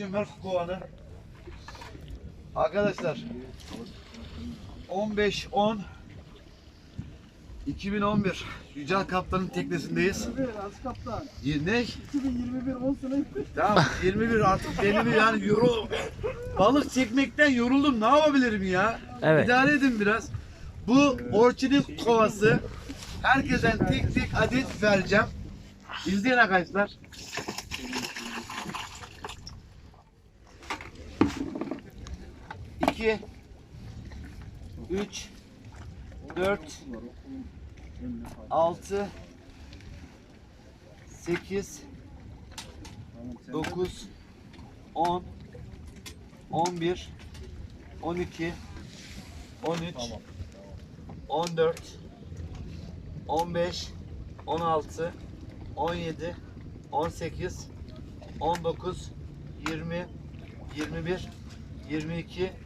Ver kovanı. Arkadaşlar 15 10 2011 Yücel Kaptan'ın teknesindeyiz. Az kaptan. Y- Ne? 2021 10 sene Tamam 21 artık bir yani yorul balık çekmekten yoruldum ne yapabilirim ya? Evet. İdare edin biraz. Bu orçinin kovası. Herkesten tek tek adet vereceğim. İzleyin arkadaşlar. İki, üç, dört, altı, sekiz, 9 10 11 12 13 14 15 16 17 18 19 20 21 22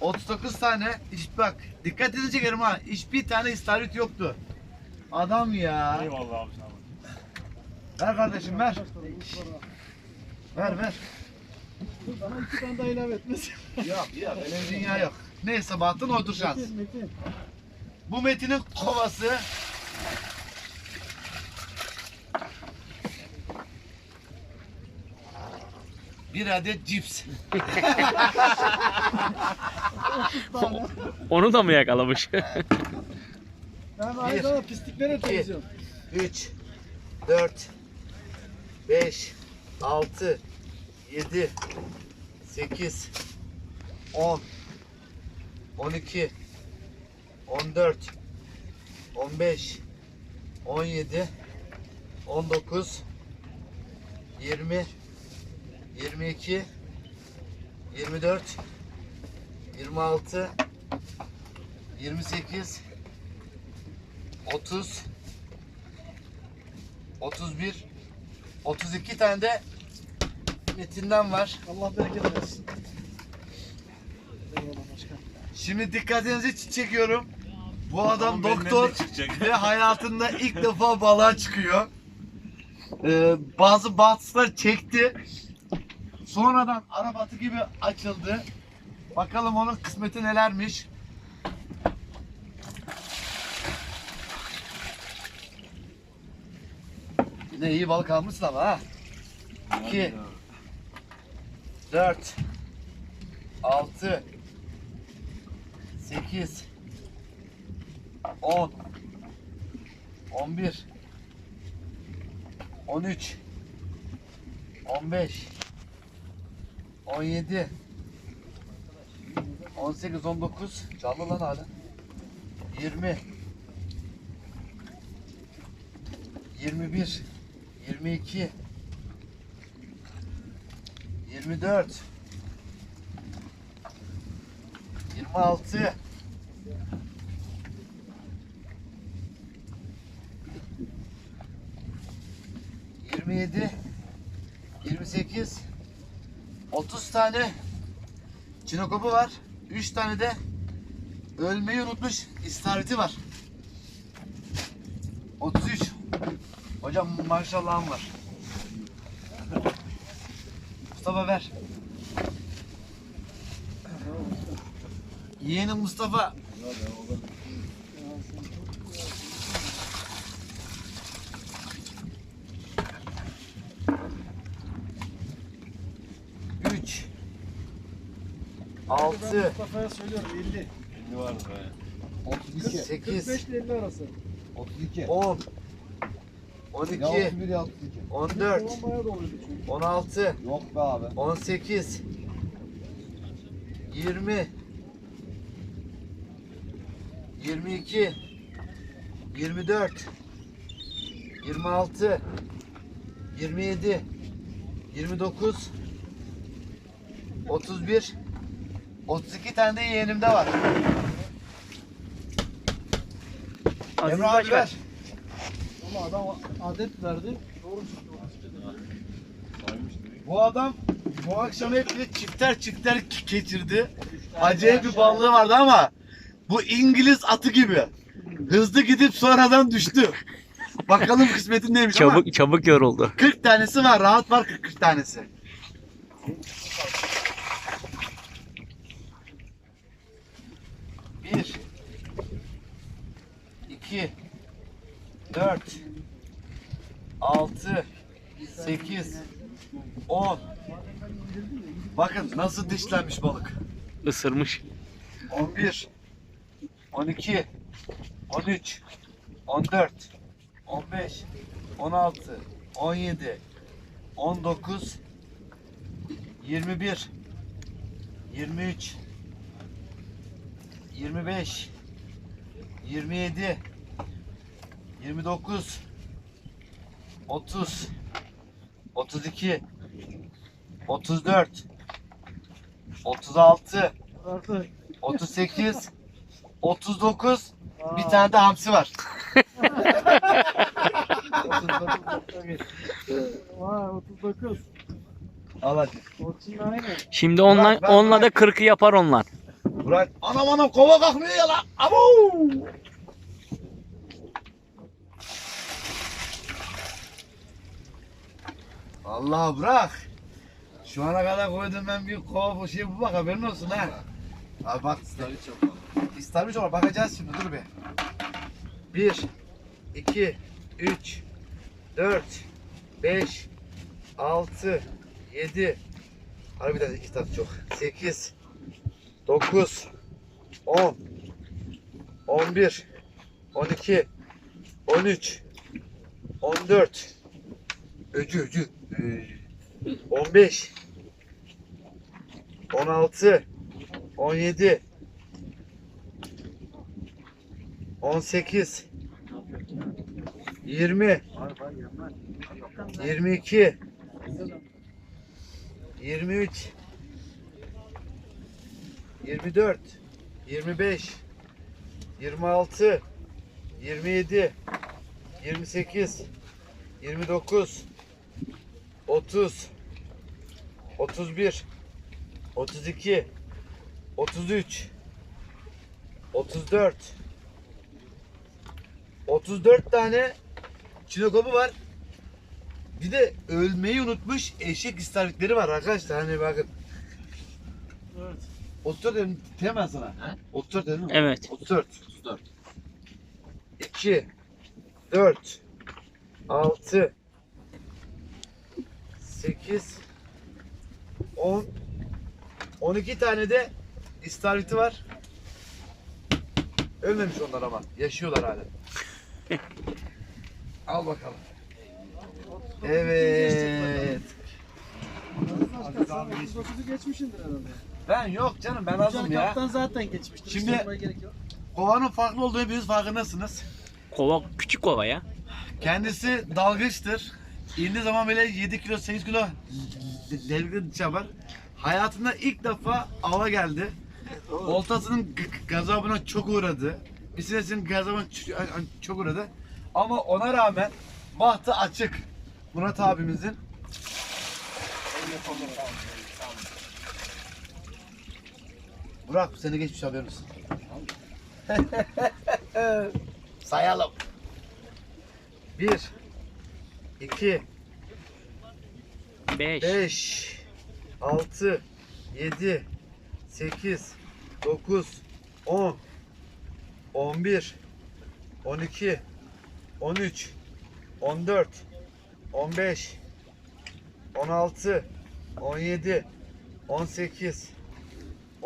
39 tane iş bak dikkat edin çekerim ha hiçbir tane istavrit yoktu. Adam ya. Eyvallah abi sana. Ver kardeşim ver. Ver ver. Bana iki tane daha ilave etmesin. Yok yok öyle bir dünya yok. Neyse bahtın otur şans. Metin, Metin. Bu Metin'in kovası bir adet cips. Onu da mı yakalamış? Ben aynı zamanda pisliklere temizliyorum. 3 4 5 6 7 8 10 12 14 15 17 19 20 22 24 26 28 30 31 32 tane de metinden var. Allah bereket versin. Şimdi dikkatinizi çekiyorum. Bu adam de doktor ve hayatında ilk defa balığa çıkıyor. Ee, bazı bahtslar çekti. Sonradan arabatı gibi açıldı. Bakalım onun kısmeti nelermiş. Yine iyi balık almışsın ama ha. 2 4 6 8 10 11 13 15 17 18 19 canlı lan hala. 20 21 22 24 26 27 28 30 tane. Çinokopu var. 3 tane de ölmeyi unutmuş istavriti var. 33 Hocam maşallahım var. Mustafa ver. Yeğenim Mustafa. Üç. Ben Altı. Mustafa'ya söylüyorum 50. Elli var be. 32. Sekiz. 45 ile 50 arası. 32. 10. 12. Ya 31 ya 32. 14. Kovan bayağı doluydu çünkü. 16. Yok be abi. 18 20 22 24 26 27 29 31 32 tane de yeğenimde var. Aziz Emre abi ver. Ama adam adet verdi. Doğru çıktı. 32 dedi. Saymış direkt. Bu adam bu akşam hep çifter çifter geçirdi. Acayip bir ballığı vardı ama bu İngiliz atı gibi. Hızlı gidip sonradan düştü. Bakalım kısmetin neymiş ama Çabuk çabuk yoruldu. 40 tanesi var. Rahat var 40, 40 tanesi. Bir, iki, dört, altı, sekiz, on. Bakın nasıl dişlenmiş balık. Isırmış. 11 12 13 14 15 16 17 19 21 23 25 27 29 30 32 34 36 Artı. 38 39 bir tane de hamsi var. Vay 39. Al hadi. Şimdi onunla, Bırak, ben onunla da bırak. 40'ı yapar onlar. Bırak. Anam anam kova kalkmıyor ya lan. Abo! Allah bırak. Şu ana kadar koydum ben bir kova bu şey bu bak haberin olsun ha. Abi bak İstermiş olur bakacağız şimdi dur bir. 1 2 3 4 5 6 7 Harbiden iki tat çok. 8 9 10 11 12 13 14 Öcü öcü Öcü. 15 16 17 18 20 22 23 24 25 26 27 28 29 30 31 32 33 34 34 tane çinokopu var. Bir de ölmeyi unutmuş eşek istavritleri var arkadaşlar. Hani bakın. Evet. 34 dedim hemen sana. 34 dedim mi? Evet. 34. 34. 2 4 6 8 10 12 tane de istavriti var. Ölmemiş onlar ama. Yaşıyorlar hala. Al bakalım. Evet. 39'u geçmişindir herhalde. Ben yok canım ben azım ya. kaptan zaten geçmiştir. Şimdi- Şimdi... Gerek yok. Kovanın farklı olduğunu hepiniz farkındasınız. Kova küçük kova ya. Kendisi dalgıçtır. İndiği zaman böyle 7 kilo 8 kilo devlet yapar. Hayatında ilk defa ava geldi. Oltasının gazabına çok uğradı. Bisinesinin gazabına ç- çok uğradı. Ama ona rağmen bahtı açık. Murat abimizin. Burak seni geçmiş haber. Sayalım. Bir, iki, Beş. beş, altı, yedi, sekiz, dokuz, on, on bir, on iki, on üç, on dört, on beş, on altı, on yedi, on sekiz,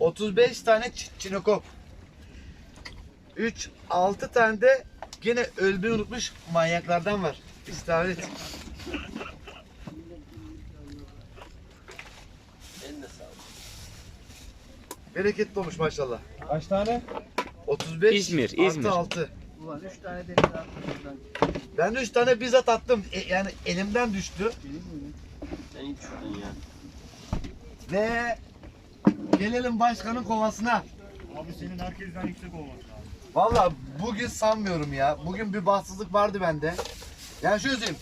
35 tane çinokop. 3, 6 tane de gene ölmeyi unutmuş manyaklardan var. İstavrit. Bereketli olmuş maşallah. Kaç tane? 35 İzmir, artı İzmir. 6. Ulan 3 tane deniz attım. Ben 3 tane bizzat attım. E, yani elimden düştü. Sen hiç düştün ya. Ve gelelim başkanın kovasına. Abi senin herkesten yüksek olması lazım. Valla bugün sanmıyorum ya. Bugün bir bahtsızlık vardı bende. Yani şöyle söyleyeyim.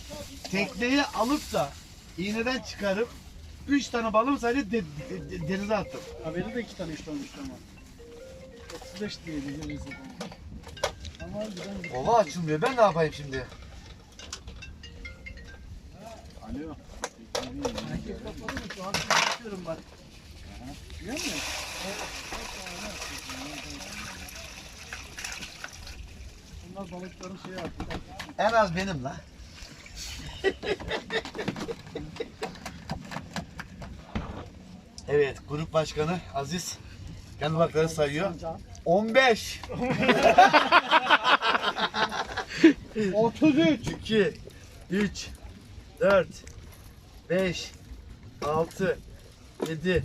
Tekneyi alıp da iğneden çıkarıp 3 tane balım sadece de- de- de- denize attım. Ha benim de 2 tane 3 tane düştü ama. 35 diye biliyoruz. Ama güzel. Kova açılmıyor. Ben ne yapayım şimdi? Alo. Herkes kapalı mı? Şu an bakıyorum bak. Biliyor musun? Bunlar balıkların şeyi artık. En az benim la. evet, grup başkanı Aziz kendi balıkları sayıyor. 15 33. 2 3 4 5 6 7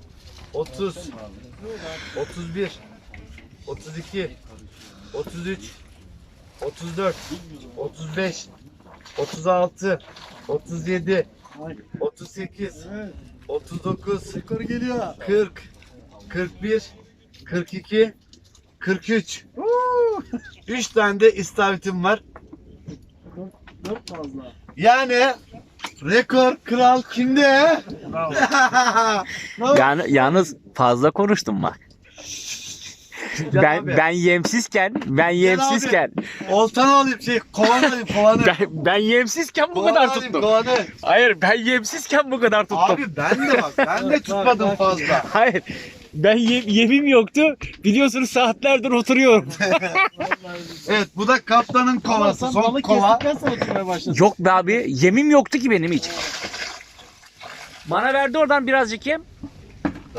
30 31 32 33 34 35 36 37 Ay. 38 Evet. 39 Yukarı geliyor. 40 41 42 43 3 tane de istavritim var. 4 fazla. Yani rekor kral kimde? Yani yalnız fazla konuştum bak. Ben abi. ben yemsizken, ben yemsizken, Oltanı alayım şey kovanı alayım kovanı. ben, ben yemsizken bu Kovanı kadar alayım, tuttum. Kovanı. Hayır, ben yemsizken bu kadar tuttum. Abi ben de bak ben de tutmadım fazla. Hayır. Ben yem, yemim yoktu. Biliyorsunuz saatlerdir oturuyorum. Evet bu da kaptanın kovası. sen Son balık kova. kestikten sonra tutmaya başladın. Yok be abi. Yemim yoktu ki benim hiç. Bana verdi oradan birazcık yem.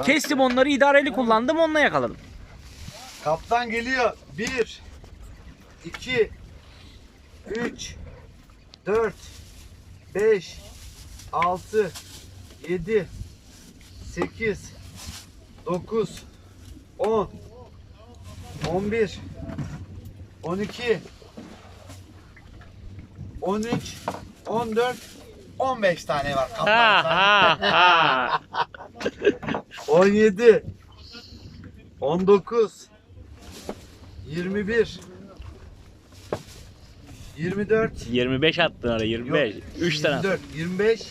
Kestim onları idareli kullandım onunla yakaladım. Kaptan geliyor. 1 2 3 4 5 6 7 8 9 10 11 12 13 14 15 tane var Ha kaptan. ha ha. 17 19 21 24 25 attın ara 25. 3 tane. 24 25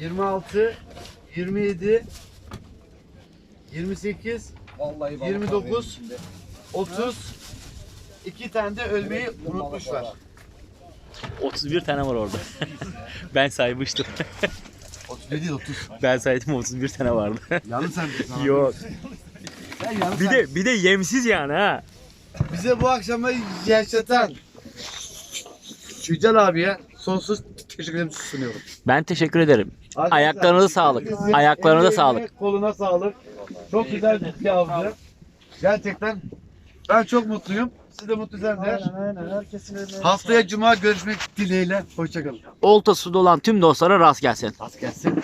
26 27 28 Vallahi balık 29, var benim içinde. 30 iki tane de ölmeyi unutmuşlar. 31 tane var orada. ben saymıştım. 31 değil 30. Ben saydım 31 tane vardı. Yalnız sen sana. Yok. Sen Bir sen. de bir de yemsiz yani ha. bize bu akşama yaşatan Yücel abiye sonsuz teşekkürlerimi sunuyorum. Ben teşekkür ederim. Ayaklarınıza sağlık. Ayaklarınıza sağlık. Koluna sağlık. Çok güzel bir avdı. Gerçekten ben çok mutluyum. Siz de mutlusunuz. Aynen aynen. Herkesin eline Haftaya cuma görüşmek dileğiyle. Hoşçakalın. Olta suda olan tüm dostlara rast gelsin. Az gelsin.